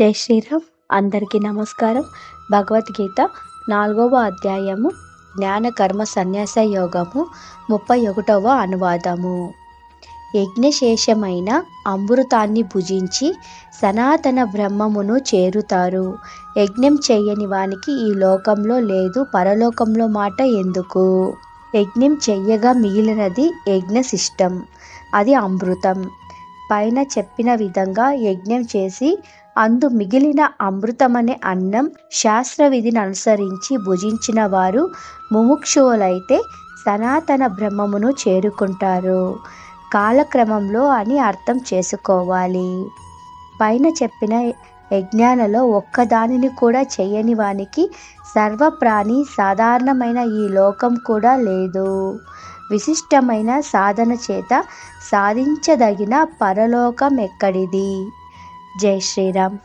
జై శ్రీరామ్. అందరికీ నమస్కారం. భగవద్గీత నాలుగవ అధ్యాయము జ్ఞాన కర్మ సన్యాస యోగము ముప్పై ఒకటవ అనువాదము. యజ్ఞశేషమైన అమృతాన్ని భుజించి సనాతన బ్రహ్మమును చేరుతారు. యజ్ఞం చేయని వానికి ఈ లోకంలో లేదు పరలోకంలో మాట ఎందుకు? యజ్ఞం చెయ్యగా మిగిలినది యజ్ఞశిష్టం అది అమృతం. పైన చెప్పిన విధంగా యజ్ఞం చేసి అందు మిగిలిన అమృతమనే అన్నం శాస్త్ర విధిని అనుసరించి భుజించిన వారు ముముక్షువులైతే సనాతన బ్రహ్మమును చేరుకుంటారు. కాలక్రమంలో అని అర్థం చేసుకోవాలి. పైన చెప్పిన యజ్ఞాలలో ఒక్కదానిని కూడా చేయని వానికి సర్వప్రాణి సాధారణమైన ఈ లోకం కూడా లేదు. విశిష్టమైన సాధన చేత సాధించదగిన పరలోకం ఎక్కడిది? జై శ్రీరామ్.